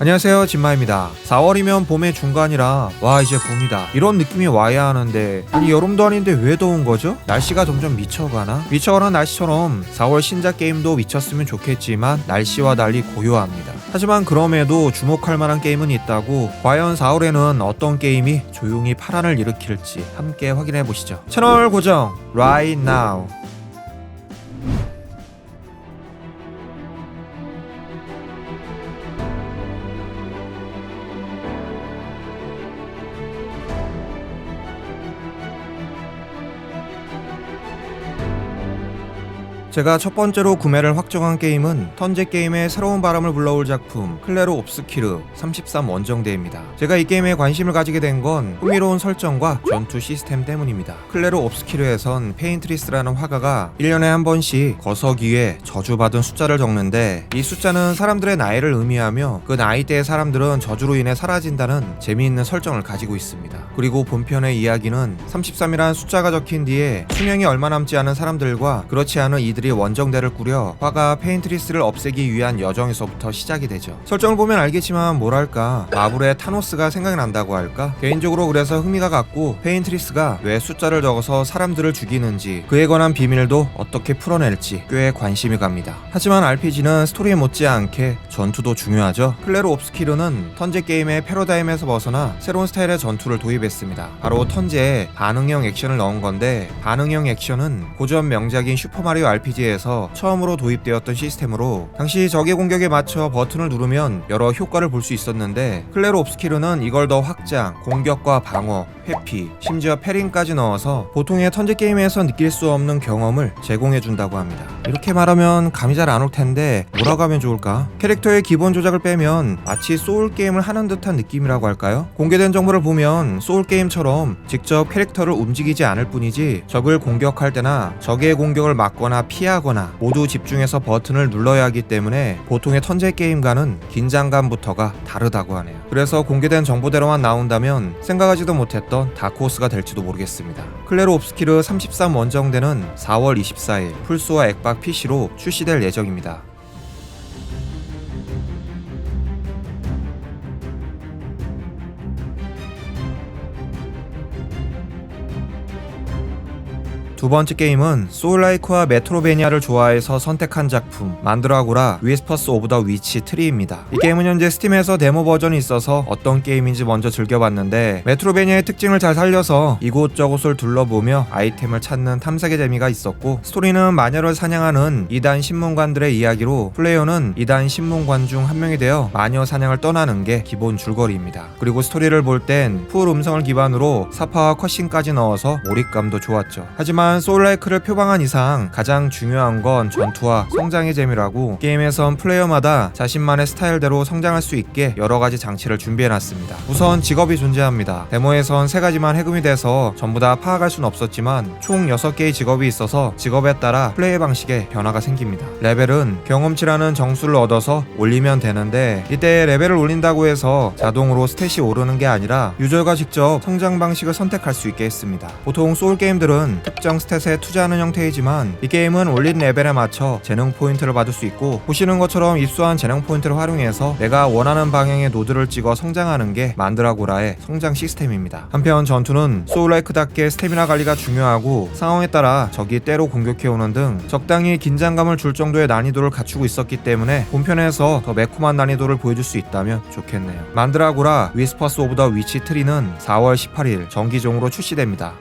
안녕하세요 진마입니다. 4월이면 봄의 중간이라 와 이제 봄이다. 이런 느낌이 와야 하는데 아니 여름도 아닌데 왜 더운 거죠? 날씨가 점점 미쳐가나? 미쳐가는 날씨처럼 4월 신작 게임도 미쳤으면 좋겠지만 날씨와 달리 고요합니다. 하지만 그럼에도 주목할 만한 게임은 있다고 과연 4월에는 어떤 게임이 조용히 파란을 일으킬지 함께 확인해 보시죠. 채널 고정 right now 제가 첫 번째로 구매를 확정한 게임은 턴제 게임의 새로운 바람을 불러올 작품 클레로 옵스키르 33 원정대입니다. 제가 이 게임에 관심을 가지게 된 건 흥미로운 설정과 전투 시스템 때문입니다. 클레로 옵스키르에선 페인트리스라는 화가가 1년에 한 번씩 거석 위에 저주받은 숫자를 적는데 이 숫자는 사람들의 나이를 의미하며 그 나이대의 사람들은 저주로 인해 사라진다는 재미있는 설정을 가지고 있습니다. 그리고 본편의 이야기는 33이라는 숫자가 적힌 뒤에 수명이 얼마 남지 않은 사람들과 그렇지 않은 이들 이 원정대를 꾸려 화가 페인트리스를 없애기 위한 여정에서부터 시작이 되죠. 설정을 보면 알겠지만 뭐랄까 마블의 타노스가 생각이 난다고 할까? 개인적으로 그래서 흥미가 갔고 페인트리스가 왜 숫자를 적어서 사람들을 죽이는지 그에 관한 비밀도 어떻게 풀어낼지 꽤 관심이 갑니다. 하지만 RPG는 스토리에 못지않게 전투도 중요하죠. 클레로 옵스키르는 턴제 게임의 패러다임에서 벗어나 새로운 스타일의 전투를 도입했습니다. 바로 턴제에 반응형 액션을 넣은 건데 반응형 액션은 고전 명작인 슈퍼마리오 RPG 에서 처음으로 도입되었던 시스템으로 당시 적의 공격에 맞춰 버튼을 누르면 여러 효과를 볼 수 있었는데 클레로 옵스키르는 이걸 더 확장, 공격과 방어, 회피, 심지어 패링까지 넣어서 보통의 턴제 게임에서 느낄 수 없는 경험을 제공해 준다고 합니다. 이렇게 말하면 감이 잘 안 올 텐데 뭐라고 하면 좋을까? 캐릭터의 기본 조작을 빼면 마치 소울 게임을 하는 듯한 느낌이라고 할까요? 공개된 정보를 보면 소울 게임처럼 직접 캐릭터를 움직이지 않을 뿐이지 적을 공격할 때나 적의 공격을 막거나 피하 거나 모두 집중해서 버튼을 눌러야 하기 때문에 보통의 턴제 게임과는 긴장감부터가 다르다고 하네요. 그래서 공개된 정보대로만 나온다면 생각하지도 못했던 다크호스가 될지도 모르겠습니다. 클레로 옵스키르 33 원정대는 4월 24일 플스와 액박 PC로 출시될 예정입니다. 두 번째 게임은 소울라이크와 메트로베니아를 좋아해서 선택한 작품 만드라고라 위스퍼스 오브 더 위치 트리입니다. 이 게임은 현재 스팀에서 데모 버전이 있어서 어떤 게임인지 먼저 즐겨봤는데 메트로베니아의 특징을 잘 살려서 이곳저곳을 둘러보며 아이템을 찾는 탐색의 재미가 있었고 스토리는 마녀를 사냥하는 2단 신문관들의 이야기로 플레이어는 2단 신문관 중 한 명이 되어 마녀 사냥을 떠나는 게 기본 줄거리입니다. 그리고 스토리를 볼 땐 풀 음성을 기반으로 사파와 컷신까지 넣어서 몰입감도 좋았죠. 하지만 소울라이크를 표방한 이상 가장 중요한 건 전투와 성장의 재미라고 게임에선 플레이어마다 자신만의 스타일대로 성장할 수 있게 여러 가지 장치를 준비해놨습니다. 우선 직업이 존재합니다. 데모에선 세 가지만 해금이 돼서 전부 다 파악할 순 없었지만 총 6개의 직업이 있어서 직업에 따라 플레이 방식에 변화가 생깁니다. 레벨은 경험치라는 정수를 얻어서 올리면 되는데 이때 레벨을 올린다고 해서 자동으로 스탯이 오르는 게 아니라 유저가 직접 성장 방식을 선택할 수 있게 했습니다. 보통 소울 게임들은 특정 스탯에 투자하는 형태이지만 이 게임은 올린 레벨에 맞춰 재능 포인트를 받을 수 있고 보시는 것처럼 입수한 재능 포인트를 활용해서 내가 원하는 방향의 노드를 찍어 성장하는 게 만드라고라의 성장 시스템입니다. 한편 전투는 소울라이크답게 스태미나 관리가 중요하고 상황에 따라 적이 때로 공격해오는 등 적당히 긴장감을 줄 정도의 난이도를 갖추고 있었기 때문에 본편에서 더 매콤한 난이도를 보여줄 수 있다면 좋겠네요. 만드라고라 위스퍼스 오브 더 위치 트리는 4월 18일 정기종으로 출시됩니다.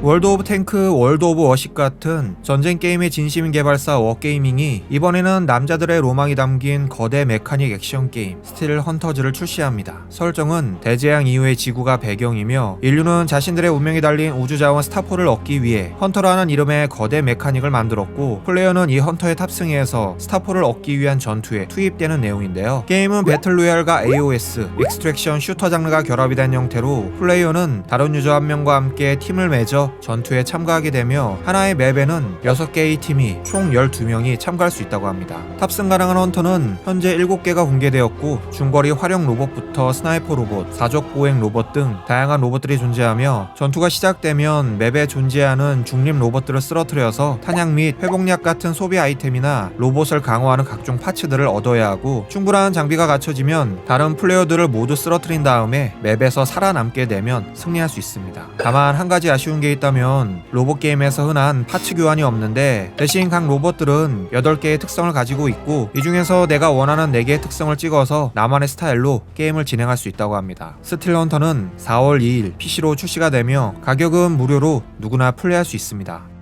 월드 오브 탱크, 월드 오브 워십 같은 전쟁 게임의 진심인 개발사 워게이밍이 이번에는 남자들의 로망이 담긴 거대 메카닉 액션 게임 스틸 헌터즈를 출시합니다. 설정은 대재앙 이후의 지구가 배경이며 인류는 자신들의 운명이 달린 우주자원 스타포를 얻기 위해 헌터라는 이름의 거대 메카닉을 만들었고 플레이어는 이 헌터에 탑승해서 스타포를 얻기 위한 전투에 투입되는 내용인데요. 게임은 배틀로얄과 AOS, 익스트랙션 슈터 장르가 결합이 된 형태로 플레이어는 다른 유저 한 명과 함께 팀을 맺어 전투에 참가하게 되며 하나의 맵에는 6개의 팀이 총 12명이 참가할 수 있다고 합니다. 탑승 가능한 헌터는 현재 7개가 공개되었고 중거리 활용 로봇부터 스나이퍼 로봇, 사적 보행 로봇 등 다양한 로봇들이 존재하며 전투가 시작되면 맵에 존재하는 중립 로봇들을 쓰러뜨려서 탄약 및 회복약 같은 소비 아이템이나 로봇을 강화하는 각종 파츠들을 얻어야 하고 충분한 장비가 갖춰지면 다른 플레이어들을 모두 쓰러뜨린 다음에 맵에서 살아남게 되면 승리할 수 있습니다. 다만 한 가지 아쉬운 게 있다면 로봇 게임에서 흔한 파츠 교환이 없는데 대신 각 로봇들은 8개의 특성을 가지고 있고 이 중에서 내가 원하는 4개의 특성을 찍어서 나만의 스타일로 게임을 진행할 수 있다고 합니다. 스틸 헌터는 4월 2일 PC로 출시가 되며 가격은 무료로 누구나 플레이할 수 있습니다.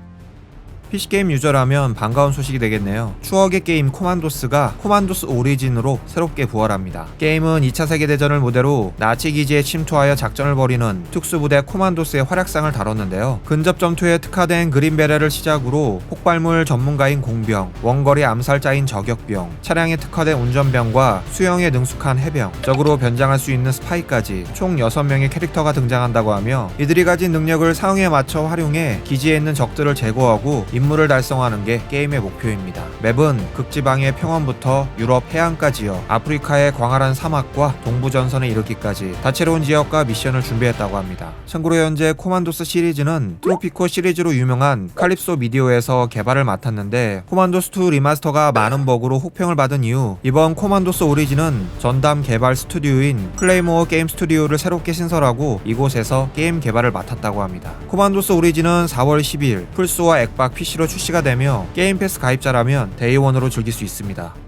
PC게임 유저라면 반가운 소식이 되겠네요. 추억의 게임 코만도스가 코만도스 오리진으로 새롭게 부활합니다. 게임은 2차 세계대전을 무대로 나치 기지에 침투하여 작전을 벌이는 특수부대 코만도스의 활약상을 다뤘는데요. 근접 전투에 특화된 그린베레를 시작으로 폭발물 전문가인 공병, 원거리 암살자인 저격병, 차량에 특화된 운전병과 수영에 능숙한 해병, 적으로 변장할 수 있는 스파이까지 총 6명의 캐릭터가 등장한다고 하며 이들이 가진 능력을 상황에 맞춰 활용해 기지에 있는 적들을 제거하고 임무를 달성하는 게 게임의 목표입니다. 맵은 극지방의 평원부터 유럽 해안까지요. 아프리카의 광활한 사막과 동부 전선에 이르기까지 다채로운 지역과 미션을 준비했다고 합니다. 참고로 현재 코만도스 시리즈는 트로피코 시리즈로 유명한 칼립소 미디어에서 개발을 맡았는데 코만도스2 리마스터가 많은 버그로 혹평을 받은 이후 이번 코만도스 오리진은 전담 개발 스튜디오인 클레이모어 게임 스튜디오를 새롭게 신설하고 이곳에서 게임 개발을 맡았다고 합니다. 코만도스 오리진은 4월 10일 플스와 엑박 PC 로 출시가 되며 게임 패스 가입자라면 데이원으로 즐길 수 있습니다.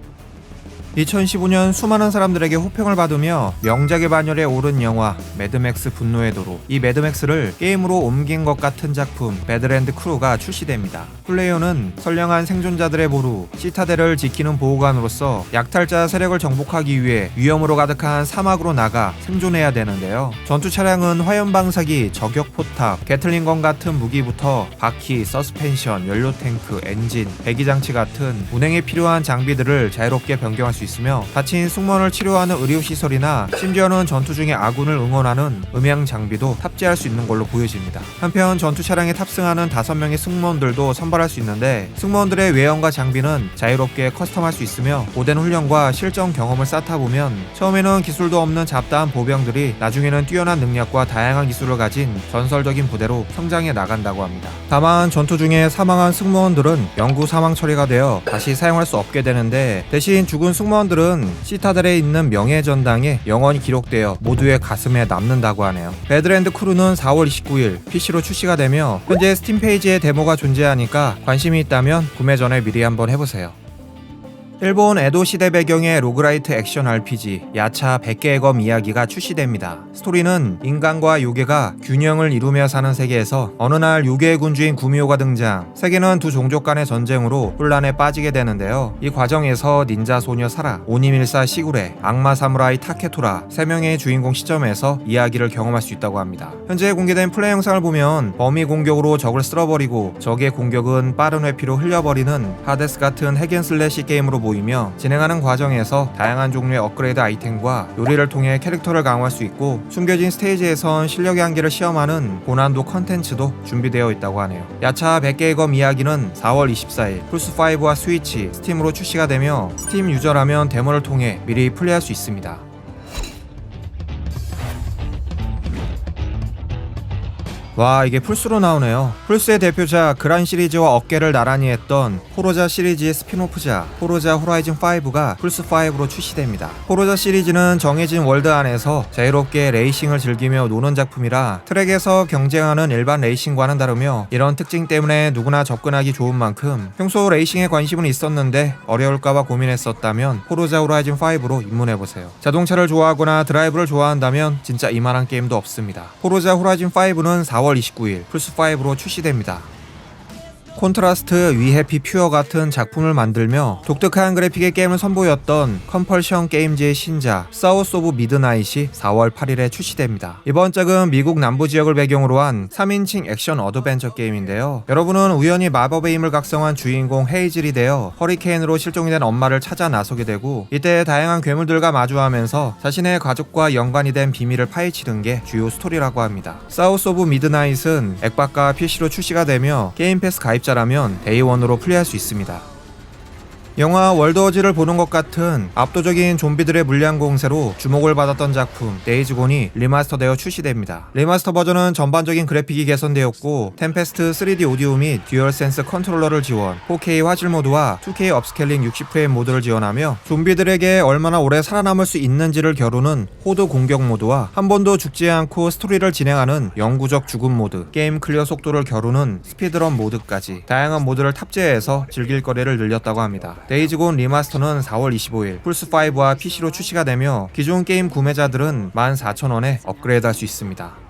2015년 수많은 사람들에게 호평을 받으며 명작의 반열에 오른 영화 매드맥스 분노의 도로 이 매드맥스를 게임으로 옮긴 것 같은 작품 배드랜드 크루가 출시됩니다. 플레이어는 선량한 생존자들의 보루 시타델을 지키는 보호관으로서 약탈자 세력을 정복하기 위해 위험으로 가득한 사막으로 나가 생존해야 되는데요. 전투 차량은 화염 방사기, 저격 포탑, 게틀링건 같은 무기부터 바퀴, 서스펜션, 연료 탱크, 엔진, 배기 장치 같은 운행에 필요한 장비들을 자유롭게 변경할 수 있으며 다친 승무원을 치료하는 의료 시설이나 심지어는 전투 중에 아군을 응원하는 음향 장비도 탑재할 수 있는 걸로 보여집니다. 한편 전투 차량에 탑승하는 5명의 승무원들도 선발할 수 있는데 승무원들의 외형과 장비는 자유롭게 커스텀할 수 있으며 고된 훈련과 실전 경험을 쌓다 보면 처음에는 기술도 없는 잡다한 보병들이 나중에는 뛰어난 능력과 다양한 기술을 가진 전설적인 부대로 성장해 나간다고 합니다. 다만 전투 중에 사망한 승무원들은 영구 사망 처리가 되어 다시 사용할 수 없게 되는데 대신 죽은 승무원 들은 시타델에 있는 명예 전당에 영원히 기록되어 모두의 가슴에 남는다고 하네요. 배드랜드 크루는 4월 29일 PC로 출시가 되며 현재 스팀 페이지에 데모가 존재하니까 관심이 있다면 구매 전에 미리 한번 해보세요. 일본 에도 시대 배경의 로그라이트 액션 RPG 야차 100개의 검 이야기가 출시됩니다. 스토리는 인간과 요괴가 균형을 이루며 사는 세계에서 어느 날 요괴의 군주인 구미호가 등장. 세계는 두 종족 간의 전쟁으로 혼란에 빠지게 되는데요. 이 과정에서 닌자 소녀 사라, 오니밀사 시구레, 악마 사무라이 타케토라 세 명의 주인공 시점에서 이야기를 경험할 수 있다고 합니다. 현재 공개된 플레이 영상을 보면 범위 공격으로 적을 쓸어버리고 적의 공격은 빠른 회피로 흘려버리는 하데스 같은 핵앤슬래시 게임으로 보이며 진행하는 과정에서 다양한 종류의 업그레이드 아이템과 요리를 통해 캐릭터를 강화할 수 있고 숨겨진 스테이지에선 실력의 한계를 시험하는 고난도 컨텐츠도 준비되어 있다고 하네요. 야차 100개의 검 이야기는 4월 24일 플스5와 스위치, 스팀으로 출시가 되며 스팀 유저라면 데모를 통해 미리 플레이할 수 있습니다. 와 이게 플스로 나오네요. 플스의 대표자 그란 시리즈와 어깨를 나란히 했던 포로자 시리즈의 스피노프자 포로자 호라이즌 5가 플스 5로 출시됩니다. 포로자 시리즈는 정해진 월드 안에서 자유롭게 레이싱을 즐기며 노는 작품이라 트랙에서 경쟁하는 일반 레이싱과는 다르며 이런 특징 때문에 누구나 접근하기 좋은 만큼 평소 레이싱에 관심은 있었는데 어려울까봐 고민했었다면 포로자 호라이즌 5로 입문해보세요. 자동차를 좋아하거나 드라이브를 좋아한다면 진짜 이만한 게임도 없습니다. 포로자 호라이즌 5는 4월 4월 29일 플스5로 출시됩니다. 콘트라스트, 위해피 퓨어 같은 작품을 만들며 독특한 그래픽의 게임을 선보였던 컴펄션 게임즈의 신작 사우스 오브 미드나잇이 4월 8일에 출시됩니다. 이번 작은 미국 남부 지역을 배경으로 한 3인칭 액션 어드벤처 게임인데요. 여러분은 우연히 마법의 힘을 각성한 주인공 헤이즐이 되어 허리케인으로 실종이 된 엄마를 찾아 나서게 되고 이때 다양한 괴물들과 마주하면서 자신의 가족과 연관이 된 비밀을 파헤치는 게 주요 스토리라고 합니다. 사우스 오브 미드나잇은 액박과 PC로 출시가 되며 게임 패스 가입 자라면 데이원으로 플레이할 수 있습니다. 영화 월드워즈를 보는 것 같은 압도적인 좀비들의 물량 공세로 주목을 받았던 작품 데이즈곤이 리마스터되어 출시됩니다. 리마스터 버전은 전반적인 그래픽이 개선되었고 템페스트 3D 오디오 및 듀얼센스 컨트롤러를 지원, 4K 화질 모드와 2K 업스케일링 60프레임 모드를 지원하며 좀비들에게 얼마나 오래 살아남을 수 있는지를 겨루는 호드 공격 모드와 한 번도 죽지 않고 스토리를 진행하는 영구적 죽음 모드, 게임 클리어 속도를 겨루는 스피드런 모드까지 다양한 모드를 탑재해서 즐길 거리를 늘렸다고 합니다. 데이즈곤 리마스터는 4월 25일 플스5와 PC로 출시가 되며 기존 게임 구매자들은 14,000원에 업그레이드할 수 있습니다.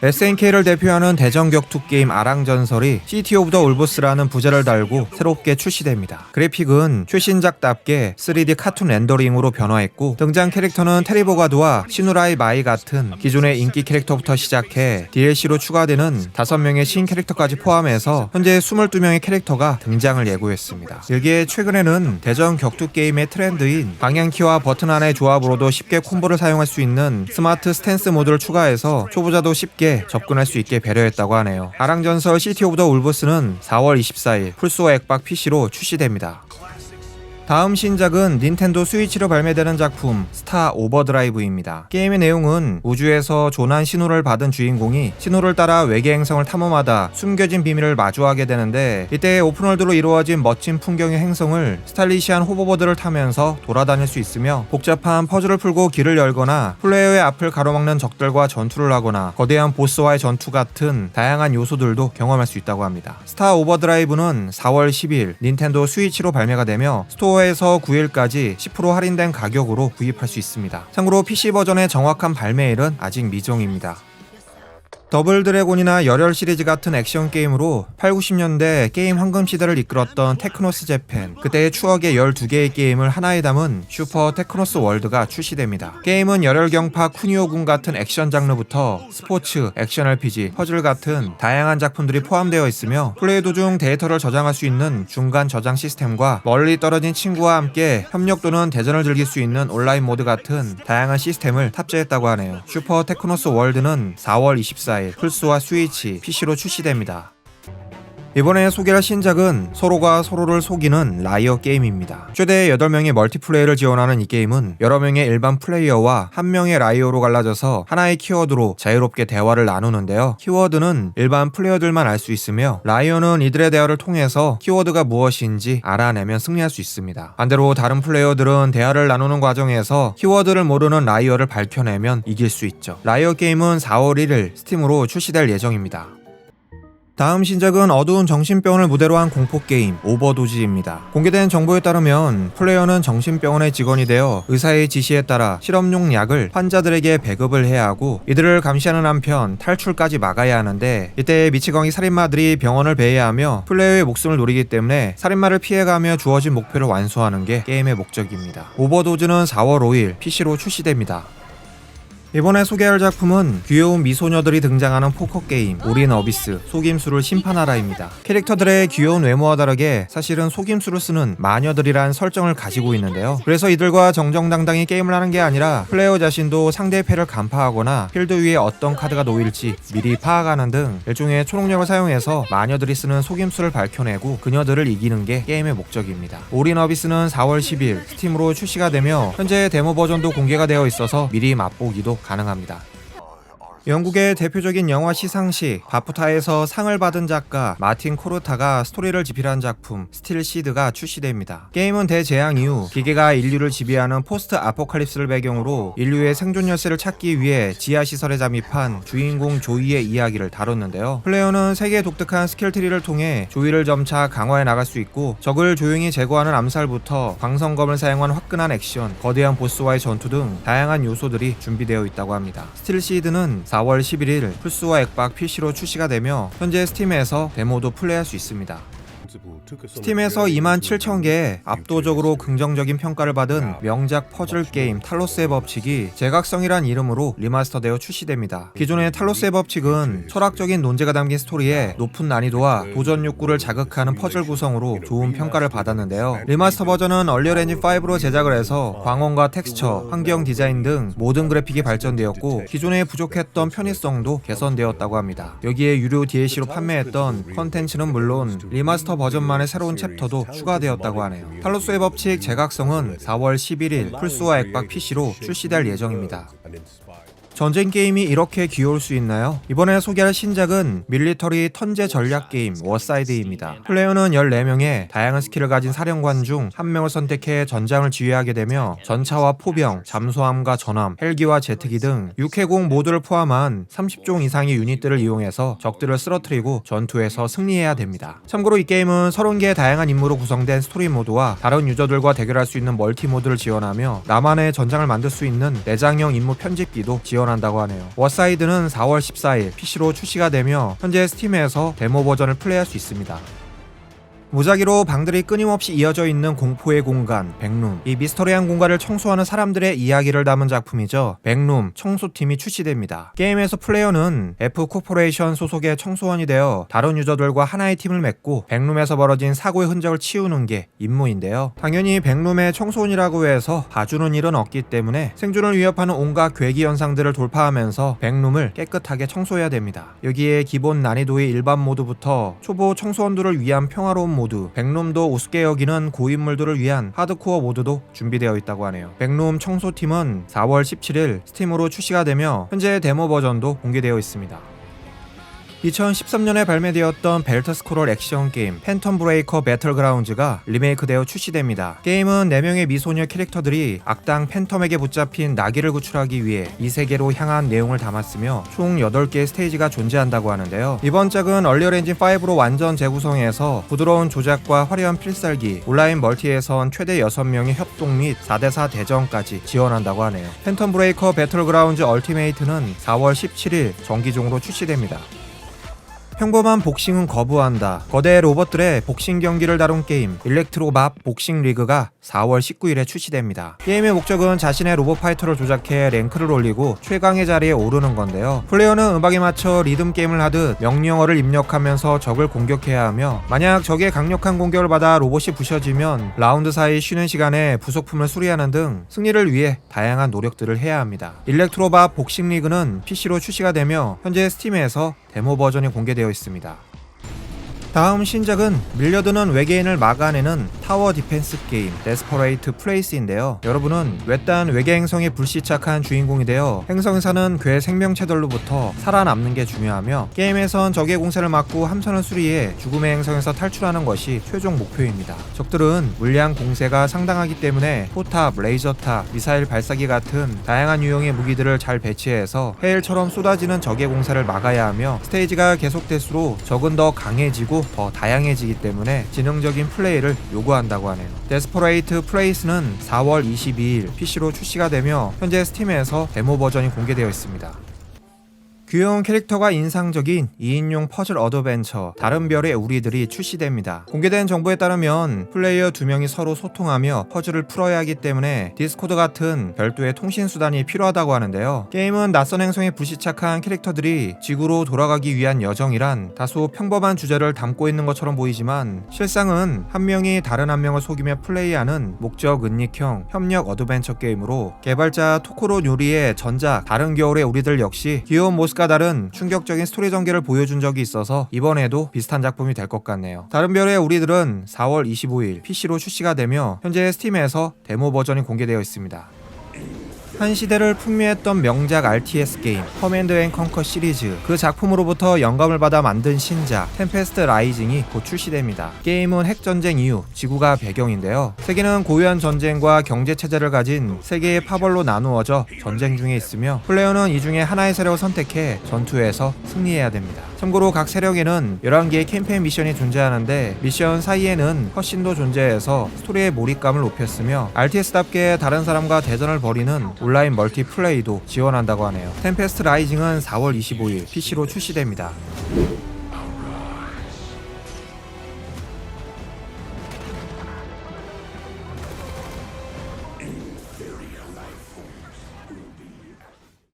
SNK를 대표하는 대전 격투 게임 아랑전설이 시티 오브 더 울브스라는 부제를 달고 새롭게 출시됩니다. 그래픽은 최신작답게 3D 카툰 렌더링으로 변화했고 등장 캐릭터는 테리보가드와 시누라이 마이 같은 기존의 인기 캐릭터부터 시작해 DLC로 추가되는 5명의 신 캐릭터까지 포함해서 현재 22명의 캐릭터가 등장을 예고했습니다. 여기에 최근에는 대전 격투 게임의 트렌드인 방향키와 버튼 안의 조합으로도 쉽게 콤보를 사용할 수 있는 스마트 스탠스 모드를 추가해서 초보자도 쉽게 접근할 수 있게 배려했다고 하네요. 아랑전설 시티 오브 더 울브스는 4월 24일 플스와 액박 PC로 출시됩니다. 다음 신작은 닌텐도 스위치로 발매되는 작품 스타 오버드라이브입니다. 게임의 내용은 우주에서 조난 신호를 받은 주인공이 신호를 따라 외계 행성을 탐험하다 숨겨진 비밀을 마주하게 되는데 이때 오픈월드로 이루어진 멋진 풍경의 행성을 스타일리시한 호버보드를 타면서 돌아다닐 수 있으며 복잡한 퍼즐을 풀고 길을 열거나 플레이어의 앞을 가로막는 적들과 전투를 하거나 거대한 보스와의 전투 같은 다양한 요소들도 경험할 수 있다고 합니다. 스타 오버드라이브는 4월 10일 닌텐도 스위치로 발매가 되며 스토어 스토어에서 9일까지 10% 할인된 가격으로 구입할 수 있습니다. 참고로 PC 버전의 정확한 발매일은 아직 미정입니다. 더블 드래곤이나 열혈 시리즈 같은 액션 게임으로 8, 90년대 게임 황금 시대를 이끌었던 테크노스 재팬 그때의 추억의 12개의 게임을 하나에 담은 슈퍼 테크노스 월드가 출시됩니다. 게임은 열혈 경파 쿠니오군 같은 액션 장르부터 스포츠, 액션 RPG, 퍼즐 같은 다양한 작품들이 포함되어 있으며 플레이 도중 데이터를 저장할 수 있는 중간 저장 시스템과 멀리 떨어진 친구와 함께 협력 또는 대전을 즐길 수 있는 온라인 모드 같은 다양한 시스템을 탑재했다고 하네요. 슈퍼 테크노스 월드는 4월 24일 24일 플스와 스위치, PC로 출시됩니다. 이번에 소개할 신작은 서로가 서로를 속이는 라이어 게임입니다. 최대 8명의 멀티플레이를 지원하는 이 게임은 여러 명의 일반 플레이어와 한 명의 라이어로 갈라져서 하나의 키워드로 자유롭게 대화를 나누는데요. 키워드는 일반 플레이어들만 알 수 있으며 라이어는 이들의 대화를 통해서 키워드가 무엇인지 알아내면 승리할 수 있습니다. 반대로 다른 플레이어들은 대화를 나누는 과정에서 키워드를 모르는 라이어를 밝혀내면 이길 수 있죠. 라이어 게임은 4월 1일 스팀으로 출시될 예정입니다. 다음 신작은 어두운 정신병원을 무대로 한 공포게임 오버도즈입니다. 공개된 정보에 따르면 플레이어는 정신병원의 직원이 되어 의사의 지시에 따라 실험용 약을 환자들에게 배급을 해야 하고 이들을 감시하는 한편 탈출까지 막아야 하는데 이때 미치광이 살인마들이 병원을 배회해야 하며 플레이어의 목숨을 노리기 때문에 살인마를 피해가며 주어진 목표를 완수하는 게 게임의 목적입니다. 오버도즈는 4월 5일 PC로 출시됩니다. 이번에 소개할 작품은 귀여운 미소녀들이 등장하는 포커 게임 오린 어비스 속임수를 심판하라입니다. 캐릭터들의 귀여운 외모와 다르게 사실은 속임수를 쓰는 마녀들이란 설정을 가지고 있는데요. 그래서 이들과 정정당당히 게임을 하는 게 아니라 플레이어 자신도 상대의 패를 간파하거나 필드 위에 어떤 카드가 놓일지 미리 파악하는 등 일종의 초능력을 사용해서 마녀들이 쓰는 속임수를 밝혀내고 그녀들을 이기는 게 게임의 목적입니다. 오린 어비스는 4월 10일 스팀으로 출시가 되며 현재 데모 버전도 공개가 되어 있어서 미리 맛보기도 가능합니다. 영국의 대표적인 영화 시상식 바프타에서 상을 받은 작가 마틴 코르타가 스토리를 집필한 작품 스틸 시드가 출시됩니다. 게임은 대재앙 이후 기계가 인류를 지배하는 포스트 아포칼립스를 배경으로 인류의 생존 열쇠를 찾기 위해 지하 시설에 잠입한 주인공 조이의 이야기를 다뤘는데요. 플레이어는 세계 독특한 스킬 트리를 통해 조이를 점차 강화해 나갈 수 있고 적을 조용히 제거하는 암살부터 광선검을 사용한 화끈한 액션, 거대한 보스와의 전투 등 다양한 요소들이 준비되어 있다고 합니다. 스틸 시드는 4월 11일 플스와 엑박 PC로 출시가 되며 현재 스팀에서 데모도 플레이할 수 있습니다. 스팀에서 27,000개의 압도적으로 긍정적인 평가를 받은 명작 퍼즐 게임 탈로스의 법칙이 제각성이란 이름으로 리마스터되어 출시됩니다. 기존의 탈로스의 법칙은 철학적인 논제가 담긴 스토리에 높은 난이도와 도전 욕구를 자극하는 퍼즐 구성으로 좋은 평가를 받았는데요. 리마스터 버전은 엔진 5로 제작을 해서 광원과 텍스처, 환경 디자인 등 모든 그래픽이 발전되었고 기존에 부족했던 편의성도 개선되었다고 합니다. 여기에 유료 DLC로 판매했던 컨텐츠는 물론 리마스터 버전 만의 새로운 챕터도 추가되었다고 하네요. 탈로스의 법칙 제각성은 4월 11일 플스와 엑박 PC로 출시될 예정입니다. 전쟁 게임이 이렇게 귀여울 수 있나요? 이번에 소개할 신작은 밀리터리 턴제 전략 게임 워사이드입니다. 플레이어는 14명의 다양한 스킬을 가진 사령관 중 한 명을 선택해 전장을 지휘하게 되며 전차와 포병, 잠수함과 전함, 헬기와 제트기 등 육해공 모두를 포함한 30종 이상의 유닛들을 이용해서 적들을 쓰러뜨리고 전투에서 승리해야 됩니다. 참고로 이 게임은 30개의 다양한 임무로 구성된 스토리 모드와 다른 유저들과 대결할 수 있는 멀티 모드를 지원하며 나만의 전장을 만들 수 있는 내장형 임무 편집기도 지원 지원한다고 하네요. 워사이드는 4월 14일 PC로 출시가 되며 현재 스팀에서 데모 버전을 플레이할 수 있습니다. 무작위로 방들이 끊임없이 이어져 있는 공포의 공간, 백룸. 이 미스터리한 공간을 청소하는 사람들의 이야기를 담은 작품이죠. 백룸 청소팀이 출시됩니다. 게임에서 플레이어는 F 코퍼레이션 소속의 청소원이 되어 다른 유저들과 하나의 팀을 맺고 백룸에서 벌어진 사고의 흔적을 치우는 게 임무인데요. 당연히 백룸의 청소원이라고 해서 봐주는 일은 없기 때문에 생존을 위협하는 온갖 괴기 현상들을 돌파하면서 백룸을 깨끗하게 청소해야 됩니다. 여기에 기본 난이도의 일반 모드부터 초보 청소원들을 위한 평화로운 모드, 백룸도 우습게 여기는 고인물들을 위한 하드코어 모드도 준비되어 있다고 하네요. 백룸 청소팀은 4월 17일 스팀으로 출시가 되며 현재 데모 버전도 공개되어 있습니다. 2013년에 발매되었던 벨트 스크롤 액션 게임 팬텀 브레이커 배틀그라운즈가 리메이크되어 출시됩니다. 게임은 4명의 미소녀 캐릭터들이 악당 팬텀에게 붙잡힌 나기를 구출하기 위해 이 세계로 향한 내용을 담았으며 총 8개의 스테이지가 존재한다고 하는데요. 이번 작은 얼리얼 엔진 5로 완전 재구성해서 부드러운 조작과 화려한 필살기, 온라인 멀티에선 최대 6명의 협동 및 4대4 대전까지 지원한다고 하네요. 팬텀 브레이커 배틀그라운즈 얼티메이트는 4월 17일 정기종으로 출시됩니다. 평범한 복싱은 거부한다. 거대 로봇들의 복싱 경기를 다룬 게임 일렉트로 밥 복싱 리그가 4월 19일에 출시됩니다. 게임의 목적은 자신의 로봇 파이터를 조작해 랭크를 올리고 최강의 자리에 오르는 건데요. 플레이어는 음악에 맞춰 리듬 게임을 하듯 명령어를 입력하면서 적을 공격해야 하며 만약 적의 강력한 공격을 받아 로봇이 부셔지면 라운드 사이 쉬는 시간에 부속품을 수리하는 등 승리를 위해 다양한 노력들을 해야 합니다. 일렉트로밥 복싱 리그는 PC로 출시가 되며 현재 스팀에서 데모 버전이 공개되어 있습니다. 다음 신작은 밀려드는 외계인을 막아내는 타워 디펜스 게임 데스퍼레이트 플레이스인데요. 여러분은 외딴 외계 행성에 불시착한 주인공이 되어 행성에 사는 괴 생명체들로부터 살아남는 게 중요하며 게임에선 적의 공세를 막고 함선을 수리해 죽음의 행성에서 탈출하는 것이 최종 목표입니다. 적들은 물량 공세가 상당하기 때문에 포탑, 레이저탑, 미사일 발사기 같은 다양한 유형의 무기들을 잘 배치해서 해일처럼 쏟아지는 적의 공세를 막아야 하며 스테이지가 계속될수록 적은 더 강해지고 더 다양해지기 때문에 지능적인 플레이를 요구한다고 하네요. 데스퍼레이트 플레이스는 4월 22일 PC로 출시가 되며 현재 스팀에서 데모 버전이 공개되어 있습니다. 귀여운 캐릭터가 인상적인 2인용 퍼즐 어드벤처 다른 별의 우리들이 출시됩니다. 공개된 정보에 따르면 플레이어 두 명이 서로 소통하며 퍼즐을 풀어야 하기 때문에 디스코드 같은 별도의 통신 수단이 필요하다고 하는데요. 게임은 낯선 행성에 불시착한 캐릭터들이 지구로 돌아가기 위한 여정이란 다소 평범한 주제를 담고 있는 것처럼 보이지만 실상은 한 명이 다른 한 명을 속이며 플레이하는 목적 은닉형 협력 어드벤처 게임으로 개발자 토코로 요리의 전작 다른 겨울의 우리들 역시 귀여운 모습 과 다른 충격적인 스토리 전개를 보여준 적이 있어서 이번에도 비슷한 작품이 될 것 같네요. 다른 별의 우리들은 4월 25일 PC로 출시가 되며 현재 스팀에서 데모 버전이 공개되어 있습니다. 한 시대를 풍미했던 명작 RTS 게임 커맨드 앤 컨커 시리즈 그 작품으로부터 영감을 받아 만든 신작 템페스트 라이징이 곧 출시됩니다. 게임은 핵전쟁 이후 지구가 배경인데요. 세계는 고유한 전쟁과 경제 체제를 가진 세계의 파벌로 나누어져 전쟁 중에 있으며 플레이어는 이 중에 하나의 세력을 선택해 전투에서 승리해야 됩니다. 참고로 각 세력에는 11개의 캠페인 미션이 존재하는데 미션 사이에는 컷신도 존재해서 스토리의 몰입감을 높였으며 RTS답게 다른 사람과 대전을 벌이는 온라인 멀티플레이도 지원한다고 하네요. 템페스트 라이징은 4월 25일 PC로 출시됩니다.